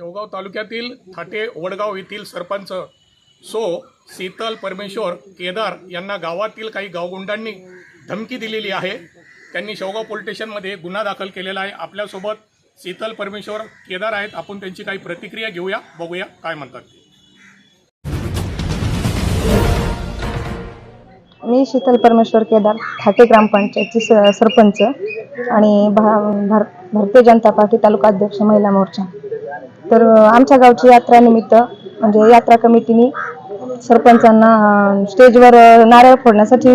शेवगाव तालुक्यातील थाटे वडगाव येथील सरपंच सो शीतल परमेश्वर केदार यांना गावातील काही गावगुंडांनी धमकी दिलेली आहे. त्यांनी शेवगाव पोलीस स्टेशनमध्ये गुन्हा दाखल केलेला आहे. आपल्यासोबत शीतल परमेश्वर केदार आहेत. आपण त्यांची काही प्रतिक्रिया घेऊया बघूया काय म्हणतात मी शीतल परमेश्वर केदार ठाटे ग्रामपंचायतची स- सरपंच आणि भा भार भारतीय जनता पार्टी तालुका अध्यक्ष महिला मोर्चा. तर आमच्या गावची यात्रानिमित्त म्हणजे यात्रा कमिटीने सरपंचांना स्टेजवर नारळ फोडण्यासाठी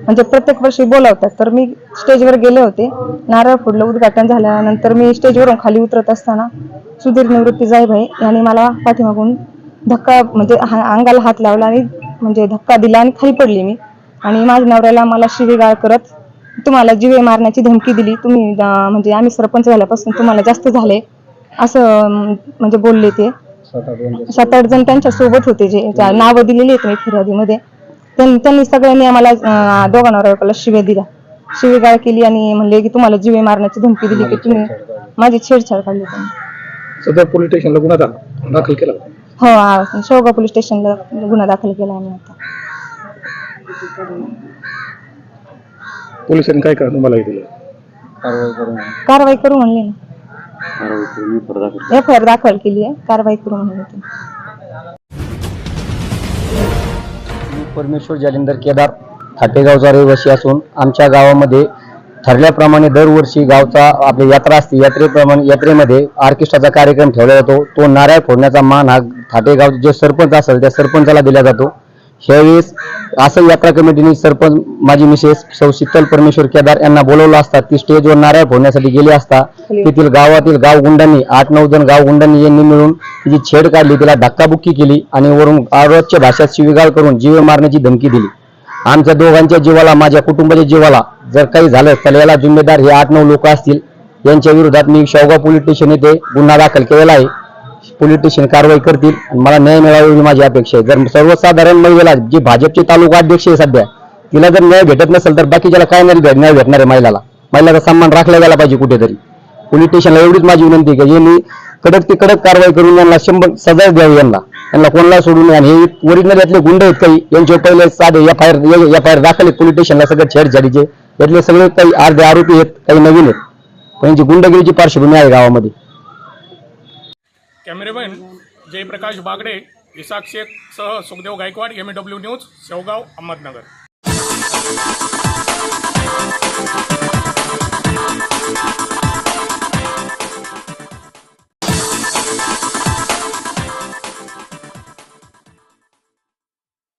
म्हणजे प्रत्येक वर्षी बोलावतात. तर मी स्टेजवर गेले होते. नारळ फोडलं उद्घाटन झाल्यानंतर मी स्टेजवरून खाली उतरत असताना सुधीर निवृत्ती जाईभाई यांनी मला पाठीमागून धक्का म्हणजे हा- अंगाला हात लावला आणि म्हणजे धक्का दिला आणि खाली पडली मी. आणि माझ्या नवऱ्याला मला शिवेगाळ करत तुम्हाला जीवे मारण्याची धमकी दिली. तुम्ही म्हणजे आम्ही सरपंच झाल्यापासून तुम्हाला जास्त झाले. असं म्हणजे बोलले ते. सात आठ जण त्यांच्यासोबत होते जे नावं दिलेली आहेत मी फिर्यादीमध्ये. त्यां- त्यांनी सगळ्यांनी आम्हाला अं, दोघा नवऱ्याला शिव्या दिल्या. शिवीगाळ केली आणि म्हणले की तुम्हाला जीवे मारण्याची धमकी दिली की तुम्ही माझी छेडछाड काढली त्यांनी सदर पोलीस स्टेशनला गुन्हा दाखल केला हो शेवगाव पोलीस स्टेशनला गुन्हा दाखल केला आम्ही आता. पोलिसांनी काय करा तुम्हाला कारवाई करू म्हणले ना. एफ आय आर दाखल केली आहे. कारवाई करून मी परमेश्वर जालिंदर केदार थाटेगावचा रहिवासी असून आमच्या गावामध्ये ठरल्याप्रमाणे दरवर्षी गावचा आपली यात्रा असते. यात्रेप्रमाणे यात्रेमध्ये ऑर्केस्ट्राचा कार्यक्रम ठेवला जातो. तो नारळ फोडण्याचा मान हा थाटेगाव जे सरपंच असेल त्या सरपंचाला दिला जातो. ह्यावेळेस असं यात्रा कमिटीने सरपंच माझी मिसेस सौ शीतल परमेश्वर केदार यांना बोलवलं असता ती स्टेजवर नारळ फोडण्यासाठी गेली असता तेथील गावातील गावगुंडांनी आठ नऊ जण गावगुंडांनी यांनी मिळून तिची छेड काढली तिला धक्काबुक्की केली आणि वरून आरोग्य भाषेत शिवीगाळ करून जीव मारण्याची धमकी दिली. आमच्या दोघांच्या जीवाला माझ्या कुटुंबाच्या जीवाला जर काही झालं तर याला जिम्मेदार हे आठ नऊ लोक असतील. यांच्या विरोधात मी शेवगाव पोलीस स्टेशन येथे गुन्हा दाखल केलेला आहे. पोलीस कारवाई करतील. आणि मला न्याय मिळावा ही माझी अपेक्षा आहे. जर सर्वसाधारण महिलेला जी भाजपचे तालुका अध्यक्ष आहे सध्या तिला जर न्याय भेटत नसेल तर बाकीच्याला काय नाही न्याय भेटणार आहे महिलाला? महिलाचा सन्मान राखला गेला पाहिजे कुठेतरी. पोलीस एवढीच माझी विनंती आहे की यांनी कडक ते कडक कारवाई करून यांना शंभर सजा द्यावी यांना. यांना कोणाला सोडू नये. आणि हे ओरिजिनल यातले गुंड आहेत काही. यांचे पहिले साधे F I R F I R दाखल आहेत सगळं स्टेशनला छेडछाडीचे. यातले सगळे काही अर्धे आरोपी आहेत काही नवीन आहेत. पण यांची गुंडगिरीची पार्श्वभूमी आहे गावामध्ये. कॅमेरेमॅन जयप्रकाश बागडे इसाक शेख सह Sukhdev Gaikwad M A W news Shevgaon Ahmednagar.